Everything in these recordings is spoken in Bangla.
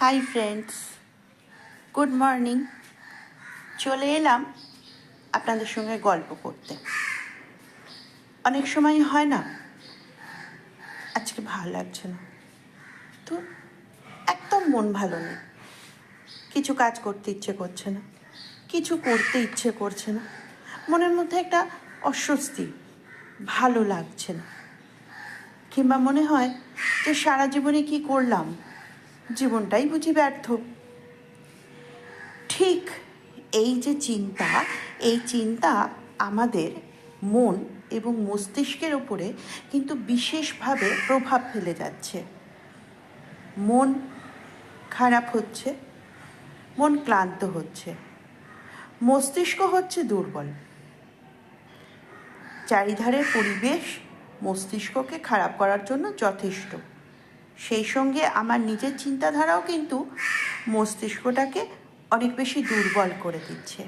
হাই ফ্রেন্ডস গুড মর্নিং চলে এলাম আপনাদের সঙ্গে গল্প করতে। অনেক সময় হয় না? আজকে ভালো লাগছে না। তো একদম মন ভালো নেই। কিছু কাজ করতে ইচ্ছে করছে না। কিছু করতে ইচ্ছে করছে না। মনের মধ্যে একটা অস্বস্তি ভালো লাগছে না। কিংবা মনে হয় যে সারা জীবনে কি করলাম? জীবনটাই বুঝি ব্যর্থ। ঠিক এই যে চিন্তা, এই চিন্তা আমাদের মন এবং মস্তিষ্কের ওপরে কিন্তু বিশেষভাবে প্রভাব ফেলে যাচ্ছে। মন খারাপ হচ্ছে, মন ক্লান্ত হচ্ছে, মস্তিষ্ক হচ্ছে দুর্বল। চারিধারের পরিবেশ মস্তিষ্ককে খারাপ করার জন্য যথেষ্ট। সেই সঙ্গে আমার নিজের চিন্তাধারাও কিন্তু মস্তিষ্কটাকে অনেক বেশি দুর্বল করে দিচ্ছে।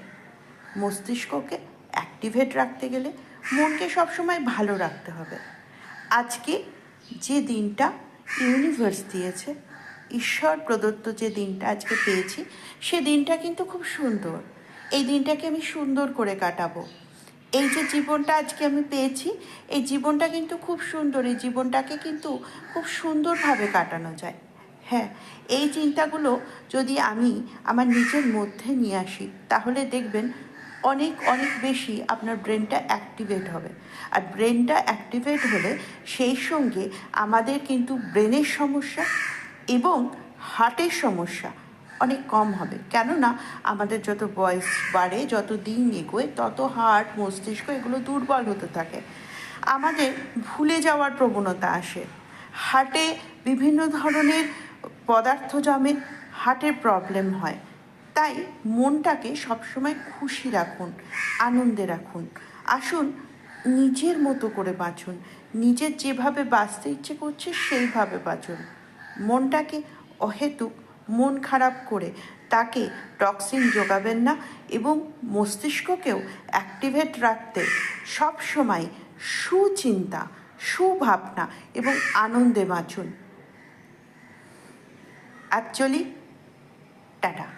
মস্তিষ্ককে অ্যাক্টিভেট রাখতে গেলে মনকে সবসময় ভালো রাখতে হবে। আজকে যে দিনটা ইউনিভার্স দিয়েছে, ঈশ্বর প্রদত্ত যে দিনটা আজকে পেয়েছি, সে দিনটা কিন্তু খুব সুন্দর। এই দিনটাকে আমি সুন্দর করে কাটাবো। এই যে জীবনটা আজকে আমি পেয়েছি, এই জীবনটা কিন্তু খুব সুন্দর, এই জীবনটাকে কিন্তু খুব সুন্দরভাবে কাটানো যায়। হ্যাঁ এই চিন্তাগুলো যদি আমি আমার নিজের মধ্যে নিয়ে আসি, তাহলে দেখবেন অনেক অনেক বেশি আপনার ব্রেনটা অ্যাক্টিভেট হবে। আর ব্রেনটা অ্যাক্টিভেট হলে সেই সঙ্গে আমাদের কিন্তু ব্রেনের সমস্যা এবং হার্টের সমস্যা অনেক কম হবে। কেননা আমাদের যত বয়স বাড়ে, যত দিন এগোয়, তত হার্ট মস্তিষ্ক এগুলো দুর্বল হতে থাকে। আমাদের ভুলে যাওয়ার প্রবণতা আসে। হার্টে বিভিন্ন ধরনের পদার্থ জমে হার্টের প্রবলেম হয়। তাই মনটাকে সবসময় খুশি রাখুন, আনন্দে রাখুন। আসুন, নিজের মতো করে বাঁচুন। নিজের যেভাবে বাঁচতে ইচ্ছে করছে সেইভাবে বাঁচুন। মনটাকে অহেতুক মন খারাপ করে তাকে টক্সিন যোগাবেন না এবং মস্তিষ্ককেও অ্যাক্টিভেট রাখতে সবসময় সুচিন্তা, সুভাবনা এবং আনন্দে বাঁচুন। Actually tata.